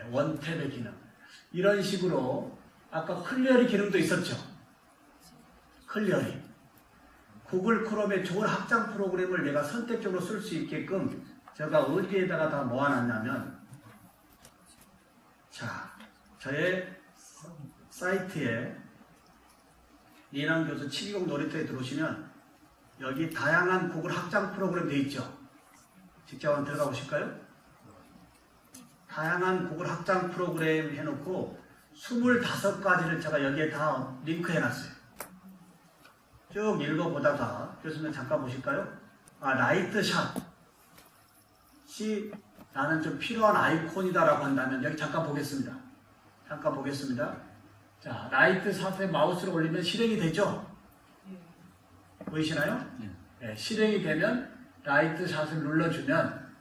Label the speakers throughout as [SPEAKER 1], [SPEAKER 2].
[SPEAKER 1] 네, 원탭의 기능. 이런 식으로 아까 클리어리 기능도 있었죠. 클리어리. 구글 크롬의 좋은 확장 프로그램을 내가 선택적으로 쓸 수 있게끔 제가 어디에다가 다 모아놨냐면 자 저의 사이트에 이남 교수 720 놀이터에 들어오시면 여기 다양한 구글 확장 프로그램 돼 있죠. 직접 한번 들어가 보실까요? 다양한 구글 확장 프로그램 해놓고 25가지를 제가 여기에 다 링크 해놨어요. 쭉 읽어보다가 교수님 잠깐 보실까요? 아, 라이트샷. 시 나는 좀 필요한 아이콘이다라고 한다면 여기 잠깐 보겠습니다. 잠깐 보겠습니다. 자, 라이트샷에 마우스를 올리면 실행이 되죠? 보이시나요? 네, 실행이 되면 라이트샷을 눌러주면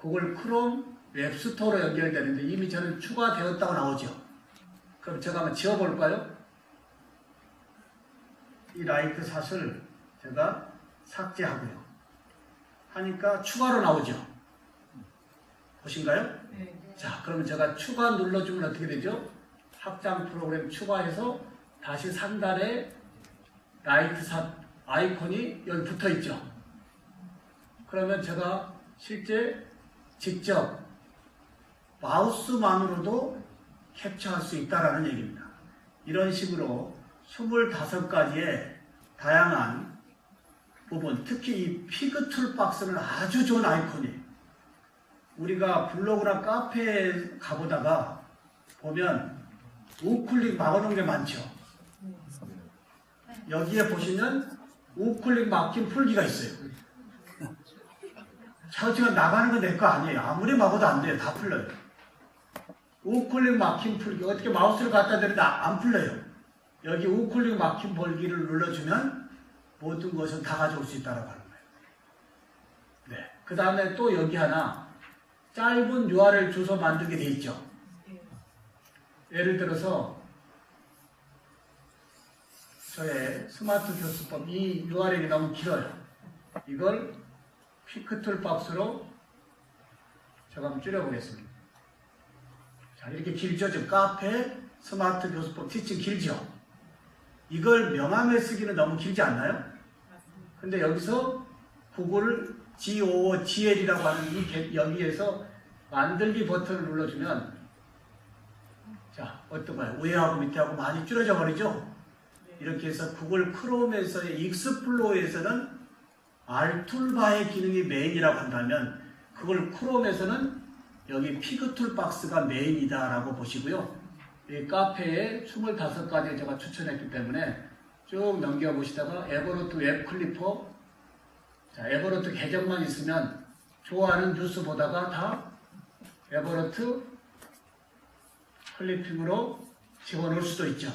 [SPEAKER 1] 구글 크롬 웹스토어로 연결되는데 이미 저는 추가되었다고 나오죠. 그럼 제가 한번 지워볼까요? 이 라이트 샷을 제가 삭제하고요. 하니까 추가로 나오죠. 보신가요?
[SPEAKER 2] 네.
[SPEAKER 1] 자, 그러면 제가 추가 눌러주면 어떻게 되죠? 확장 프로그램 추가해서 다시 상단에 라이트 샷 아이콘이 여기 붙어 있죠. 그러면 제가 실제 직접 마우스만으로도 캡처할 수 있다라는 얘기입니다. 이런 식으로 25가지의 다양한 부분, 특히 이 피그 툴 박스는 아주 좋은 아이콘이에요. 우리가 블로그나 카페에 가보다가 보면 우클릭 막아놓은 게 많죠. 여기에 보시면 우클릭 막힌 풀기가 있어요. 자우지가 나가는 건 내 거 아니에요. 아무리 막아도 안 돼요. 다 풀려요. 우클릭 막힌 풀기. 어떻게 마우스를 갖다 대는데 안 풀려요. 여기 우클릭 막힌 벌기를 눌러주면 모든 것을 다 가져올 수 있다고 하는 거예요. 네. 그 다음에 또 여기 하나 짧은 URL 주소 만들게 돼 있죠. 예를 들어서 저의 스마트 교수법 이 URL이 너무 길어요. 이걸 피크툴 박스로 제가 한번 줄여보겠습니다. 자 이렇게 길죠. 지금 카페 스마트 교수법 티칭 길죠. 이걸 명함에 쓰기는 너무 길지 않나요? 근데 여기서 구글 GOGL이라고 하는 이 개- 여기에서 만들기 버튼을 눌러주면 자 어떤가요? 위에하고 밑에하고 많이 줄어져 버리죠? 이렇게 해서 구글 크롬에서의 익스플로어에서는 알툴바의 기능이 메인이라고 한다면 그걸 크롬에서는 여기 피그툴 박스가 메인이다라고 보시고요. 이 카페에 25가지 제가 추천했기 때문에 쭉 넘겨보시다가 에버노트 웹 클리퍼 자, 에버노트 계정만 있으면 좋아하는 뉴스 보다가 다 에버노트 클리핑으로 집어넣을 수도 있죠.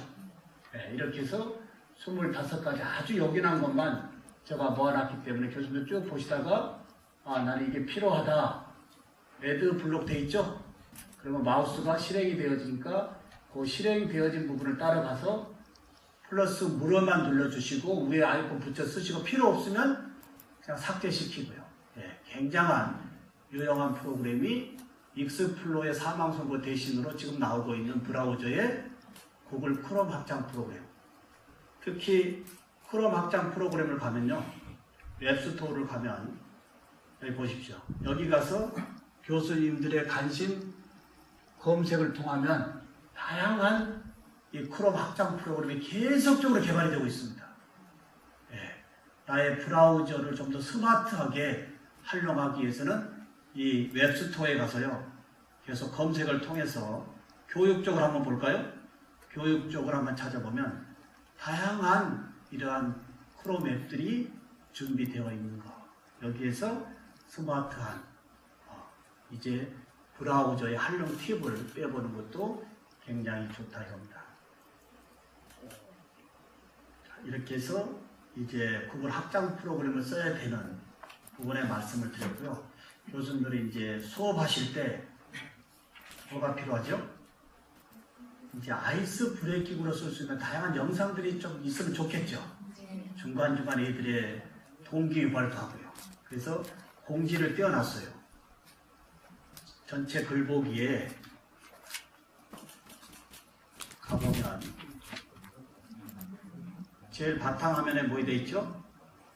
[SPEAKER 1] 네, 이렇게 해서 25가지 아주 요긴한 것만 제가 모아놨기 때문에 교수님들 쭉 보시다가 아 나는 이게 필요하다 레드 블록 돼 있죠? 그러면 마우스가 실행이 되어지니까 그 실행이 되어진 부분을 따라가서 플러스 물어만 눌러주시고 위에 아이콘 붙여 쓰시고 필요 없으면 그냥 삭제시키고요. 예, 굉장한 유용한 프로그램이 익스플로의 사망 선고 대신으로 지금 나오고 있는 브라우저의 구글 크롬 확장 프로그램. 특히 크롬 확장 프로그램을 가면요. 웹스토어를 가면 여기 보십시오. 여기 가서 교수님들의 관심 검색을 통하면 다양한 이 크롬 확장 프로그램이 계속적으로 개발이 되고 있습니다. 예, 나의 브라우저를 좀 더 스마트하게 활용하기 위해서는 이 웹스토어에 가서요. 계속 검색을 통해서 교육적으로 한번 볼까요? 교육적으로 한번 찾아보면 다양한 이러한 크롬 앱들이 준비되어 있는 거. 여기에서 스마트한 어, 이제 브라우저의 활용 팁을 빼보는 것도 굉장히 좋다 이겁니다. 자, 이렇게 해서 이제 구글 확장 프로그램을 써야 되는 부분에 말씀을 드렸고요. 교수님들이 이제 수업하실 때 뭐가 필요하죠? 이제 아이스 브레이킹으로 쓸 수 있는 다양한 영상들이 좀 있으면 좋겠죠. 중간중간 애들의 동기 유발도 하고요. 그래서 공지를 띄워놨어요. 전체 글보기에 가보면 제일 바탕화면에 뭐돼 있죠?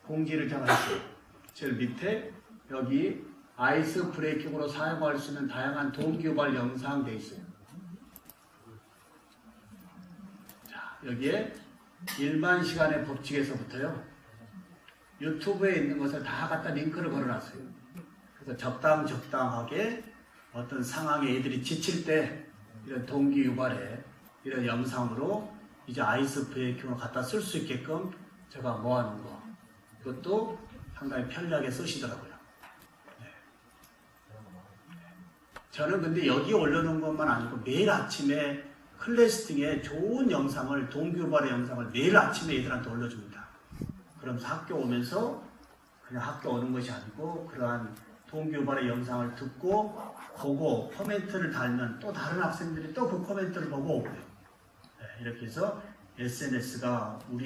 [SPEAKER 1] 공지를 정하시죠. 제일 밑에 여기 아이스 브레이킹으로 사용할 수 있는 다양한 동기유발 영상 돼 있어요. 자, 여기에 일반 시간의 법칙에서부터요. 유튜브에 있는 것을 다 갖다 링크를 걸어놨어요. 그래서 적당 적당하게 어떤 상황에 애들이 지칠 때 이런 동기 유발에 이런 영상으로 이제 아이스 브레이킹으로 갖다 쓸 수 있게끔 제가 모아놓은 거 이것도 상당히 편리하게 쓰시더라고요. 네. 저는 근데 여기 올려놓은 것만 아니고 매일 아침에 클래스 등의 좋은 영상을 동기 유발의 영상을 매일 아침에 애들한테 올려줍니다. 그러면서 학교 오면서 그냥 학교 오는 것이 아니고 그러한 동교발의 영상을 듣고 보고 코멘트를 달면 또 다른 학생들이 또 그 코멘트를 보고. 네, 이렇게 해서 SNS가 우리